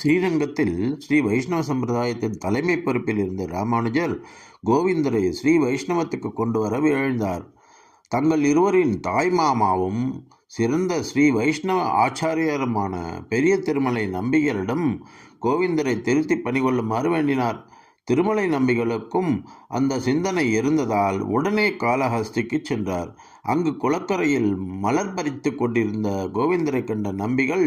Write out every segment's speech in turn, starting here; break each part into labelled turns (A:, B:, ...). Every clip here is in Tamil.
A: ஸ்ரீரங்கத்தில் ஸ்ரீ வைஷ்ணவ சம்பிரதாயத்தின் தலைமை பொறுப்பில் இருந்த ராமானுஜர் கோவிந்தரை ஸ்ரீ வைஷ்ணவத்துக்கு கொண்டு வர எழுந்தார் தங்கள் இருவரின் தாய் மாமாவும் சிறந்த ஸ்ரீ வைஷ்ணவ ஆச்சாரியருமான பெரிய திருமலை நம்பிகளிடம் கோவிந்தரை திருத்தி பணிகொள்ளுமாறு வேண்டினார். திருமலை நம்பிகளுக்கும் அந்த சிந்தனை இருந்ததால் உடனே காளஹஸ்திக்கு சென்றார். அங்கு குளக்கரையில் மலர் பறித்து கொண்டிருந்த கோவிந்தரை கண்ட நம்பிகள்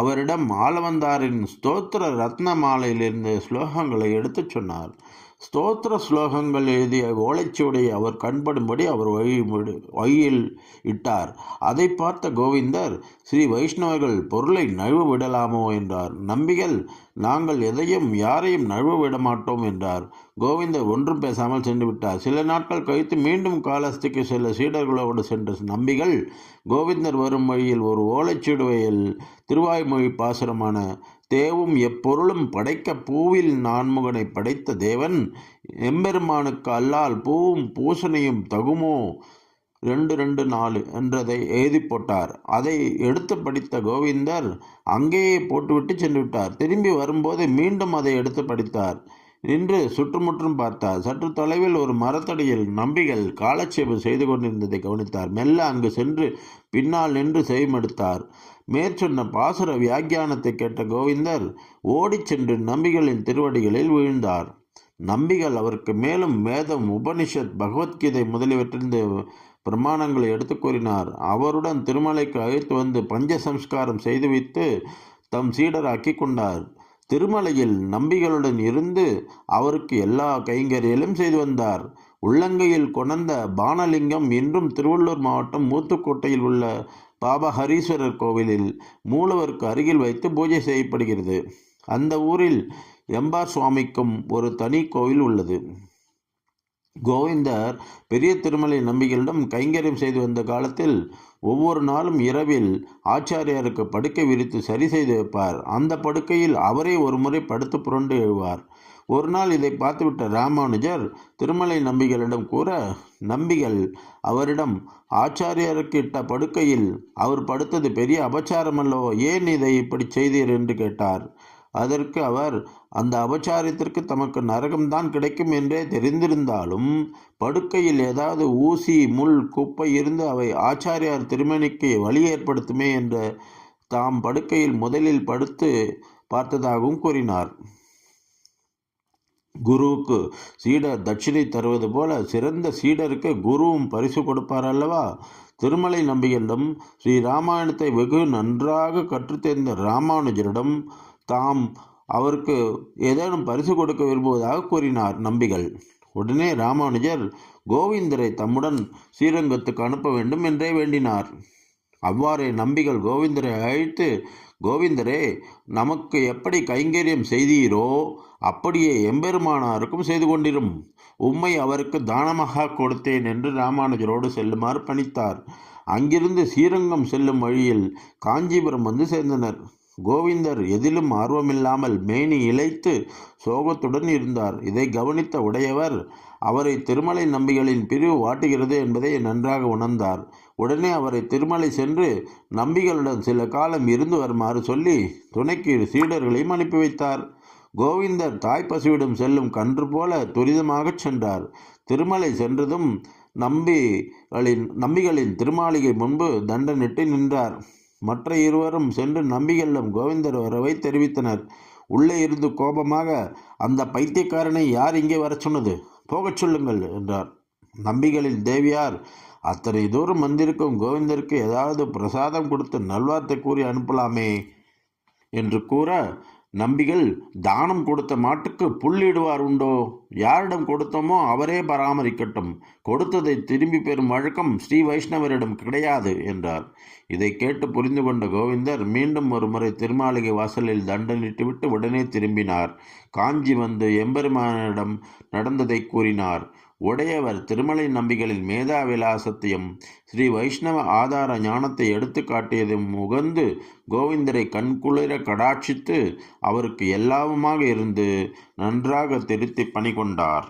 A: அவரிடம் ஆளவந்தாரின் ஸ்தோத்திர ரத்ன மாலையிலிருந்து ஸ்லோகங்களை எடுத்துச் சொன்னார். ஸ்தோத்திர ஸ்லோகங்கள் எழுதிய ஓலைச்சுவடை அவர் கண்படும்படி அவர் வழி வழியில் இட்டார். அதை பார்த்த கோவிந்தர் ஸ்ரீ வைஷ்ணவர்கள் பொருளை நழுவு விடலாமோ? என்றார். நம்பிகள் நாங்கள் எதையும் யாரையும் நழுவு விட மாட்டோம் என்றார். கோவிந்தர் ஒன்றும் பேசாமல் சென்று விட்டார். சில நாட்கள் கழித்து மீண்டும் காலஸ்திக்கு செல்ல சீடர்களோடு சென்ற நம்பிகள் கோவிந்தர் வரும் வழியில் ஒரு ஓலைச்சுவடையில் திருவாய்மொழி பாசுரமான தேவும் எப்பொருளும் படைக்க பூவில் நான்முகனை படைத்த தேவன் எம்பெருமானுக்கு அல்லால் பூவும் பூசணையும் தகுமோ? ரெண்டு ரெண்டு நாலு என்றதை எழுதி போட்டார். அதை எடுத்து படித்த கோவிந்தர் அங்கேயே போட்டுவிட்டு சென்று விட்டார். திரும்பி வரும்போது மீண்டும் அதை எடுத்து படித்தார். நின்று சுற்றுமுற்றும் பார்த்தார். சற்று தொலைவில் ஒரு மரத்தடியில் நம்பிகள் காலட்சேபம் செய்து கொண்டிருந்ததை கவனித்தார். மெல்ல அங்கு சென்று பின்னால் நின்று செய்மெடுத்தார் மேற்சொன்ன பாசுர வியாக்கியானத்தை கேட்ட கோவிந்தர் ஓடிச் சென்று நம்பிகளின் திருவடிகளில் வீழ்ந்தார். நம்பிகள் அவருக்கு மேலும் வேதம் உபனிஷத் பகவத்கீதை முதலியவற்றிலிருந்து பிரமாணங்களை எடுத்து கூறினார். அவருடன் திருமலைக்கு அழைத்து வந்து பஞ்ச சம்ஸ்காரம் செய்து வைத்து தம் சீடராக்கி கொண்டார். திருமலையில் நம்பிகளுடன் இருந்து அவருக்கு எல்லா கைங்கரியலும் செய்து வந்தார். உள்ளங்கையில் கொணர்ந்த பானலிங்கம் இன்றும் திருவள்ளூர் மாவட்டம் மூத்துக்கோட்டையில் உள்ள பாபா ஹரீஸ்வரர் கோவிலில் மூலவருக்கு அருகில் வைத்து பூஜை செய்யப்படுகிறது. அந்த ஊரில் எம்பார் சுவாமிக்கும் ஒரு தனி கோவில் உள்ளது. கோவிந்தர் பெரிய திருமலை நம்பிகளிடம் கைங்கரியம் செய்து வந்த காலத்தில் ஒவ்வொரு நாளும் இரவில் ஆச்சாரியாருக்கு படுக்கை விரித்து சரி செய்து வைப்பார். அந்த படுக்கையில் அவரே ஒரு முறை படுத்து புரண்டு எழுவார். ஒரு நாள் இதை பார்த்துவிட்ட ராமானுஜர் திருமலை நம்பிகளிடம் கூற நம்பிகள் அவரிடம் ஆச்சாரியருக்கு இட்ட படுக்கையில் அவர் படுத்தது பெரிய அபச்சாரமல்லவோ? ஏன் இதை இப்படி செய்தீர்? என்று கேட்டார். அதற்கு அவர் அந்த அபச்சாரத்திற்கு தமக்கு நரகம்தான் கிடைக்கும் என்றே தெரிந்திருந்தாலும் படுக்கையில் ஏதாவது ஊசி முள் குப்பை இருந்து அவை ஆச்சாரியார் திருமணிக்கு வழி ஏற்படுத்துமே என்ற தாம் படுக்கையில் முதலில் படுத்து பார்த்ததாகவும் கூறினார். குருவுக்கு சீடர் தட்சிணை தருவது போல சிறந்த சீடருக்கு குருவும் பரிசு கொடுப்பார் அல்லவா? திருமலை நம்பிகளிடம் ஸ்ரீ ராமாயணத்தை வெகு நன்றாக கற்றுத்தேர்ந்த ராமானுஜரிடம் தாம் அவருக்கு ஏதேனும் பரிசு கொடுக்க விரும்புவதாக கூறினார். நம்பிகள். உடனே ராமானுஜர் கோவிந்தரை தம்முடன் ஸ்ரீரங்கத்துக்கு அனுப்ப வேண்டும் என்றே வேண்டினார். அவ்வாறே நம்பிகள் கோவிந்தரை அழைத்து கோவிந்தரே நமக்கு எப்படி கைங்கரியம் செய்தீரோ அப்படியே எம்பெருமானாருக்கும் செய்து கொண்டிரும். உம்மை அவருக்கு தானமாக கொடுத்தேன் என்று ராமானுஜரோடு செல்லுமாறு பணித்தார். அங்கிருந்து ஸ்ரீரங்கம் செல்லும் வழியில் காஞ்சிபுரம் வந்து சேர்ந்தனர். கோவிந்தர் எதிலும் ஆர்வமில்லாமல் மேனி இழைத்து சோகத்துடன் இருந்தார். இதை கவனித்த உடையவர் அவரை திருமலை நம்பிகளின் பிரிவு வாட்டுகிறது என்பதை நன்றாக உணர்ந்தார். உடனே அவரை திருமலை சென்று நம்பிகளுடன் சில காலம் இருந்து வருமாறு சொல்லி துணைக்கு சீடர்களையும் அனுப்பி வைத்தார். கோவிந்தர் தாய்ப்பசுவிடம் செல்லும் கன்று போல துரிதமாகச் சென்றார். திருமலை சென்றதும் நம்பிகளின் நம்பிகளின் திருமாளிகை முன்பு தண்டனிட்டு நின்றார். மற்ற இருவரும் சென்று நம்பிகளிடம் கோவிந்தர் வரவை தெரிவித்தனர். உள்ளே இருந்து கோபமாக அந்த பைத்தியக்காரனை யார் இங்கே வர சொன்னது? போகச் சொல்லுங்கள் என்றார். நம்பிகளின் தேவியார் அத்தனை தூரம் வந்திருக்கும் கோவிந்தருக்கு ஏதாவது பிரசாதம் கொடுத்து நல்வார்த்தை கூறி அனுப்பலாமே என்று கூற நம்பிகள் தானம் கொடுத்த மாட்டுக்கு புள்ளிடுவார் உண்டோ? யாரிடம் கொடுத்தோமோ அவரே பராமரிக்கட்டும். கொடுத்ததை திரும்பி பெறும் வழக்கம் ஸ்ரீ வைஷ்ணவரிடம் கிடையாது என்றார். இதை கேட்டு புரிந்து கொண்ட கோவிந்தர் மீண்டும் ஒருமுறை திருமாளிகை வாசலில் தண்டனிட்டுவிட்டு உடனே திரும்பினார். காஞ்சி வந்து எம்பெருமானிடம் நடந்ததை கூறினார். உடையவர் திருமலை நம்பிகளின் மேதா விலாசத்தையும் ஸ்ரீ வைஷ்ணவ ஆதார ஞானத்தை எடுத்து காட்டியதும் உகந்து கோவிந்தரை கண்குளிர கடாட்சித்து அவருக்கு எல்லாவுமாக இருந்து நன்றாக திருத்தி பணி கொண்டார்